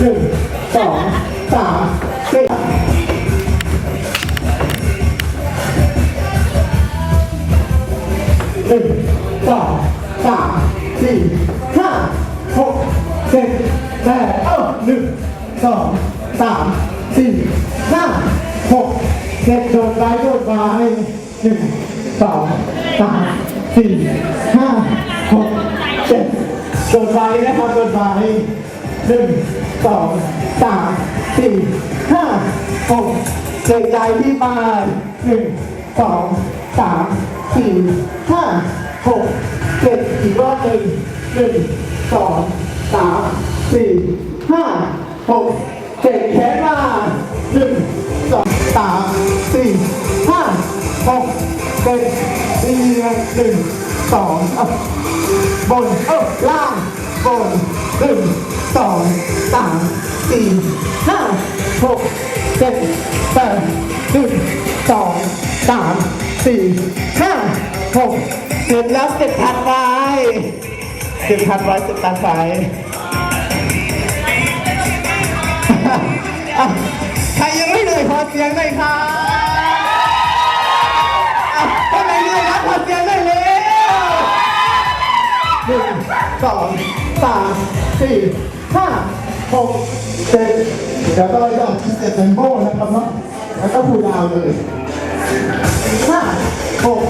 หนึ่งสองสามสี่หนึ่งสองสามสี่ห้าหกเจ็ดแปดเออหนึ่งสองสามสี่ห้าหกเจ็ดโดดไปโดดมาหนึ่งสองสามสี่ห้าหกเจ็ดโดดไปนะครับโดดไป หนึ่งสองสามสี่ห้าหกเจ็ดใจที่บ้านหนึ่งสองสามสี่ห้าหกเจ็ดอีกรอบหนึ่งหนึ่งสองสามสี่ห้าหกเจ็ดแขนมาหนึ่งสองสามสี่ห้าหกเจ็ดสี่หนึ่งสองบนเออล่างบนหนึ่ง สองสามสี่ห้าหกเจ็ดแปดหนึ่งสองสามสี่ห้าหกเสร็จแล้วเสร็จทันไว้เสร็จทันไว้เสร็จทันไว้ใครยังไม่เหนื่อยขอเสียงหน่อยครับอะถ้าไหนเหนื่อยครับขอเสียงหน่อยเร็วหนึ่งสองสามสี่ ห้าหกเจ็ดเดี๋ยวก็เราจะออกที่เจ็ดเทมโบนะครับเนาะแล้วก็พูดาวเลยห้าหก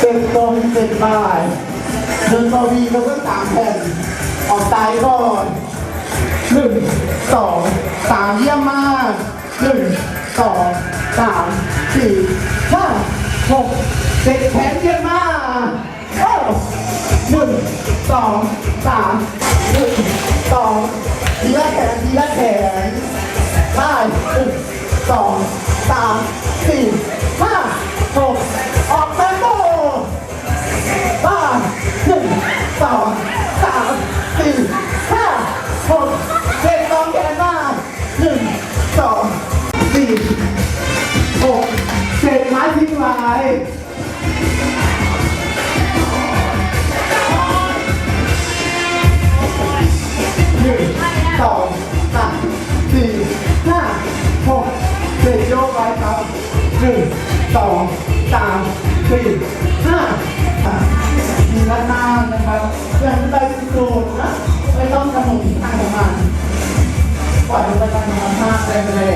เจ็ดตรงเจ็ดบายเดินต่อวีแล้วก็สามแผ่นออกตายก่อนหนึ่งสองสามเยี่ยมมากหนึ่งสองสามสี่ห้าหกเจ็ดแขนเยี่ยมมากโอ้หนึ่งสองสามหนึ่ง สองทีละแขนทีละแขนได้หนึ่งสองสามสี่ห้าหกออกแตงโมห้าหนึ่งสองสามสี่ห้าหกเจ็ดสองแขนมาหนึ่งสองสี่หกเจ็ดไม้ทิ้งไว้ นึ่งสองสามสี่ห้ามีด้านหน้านะครับอย่างไปสูดนะไม่ต้องทำหนดทิศทางของมันปล่อยมันไปตามธรรมชาติแรง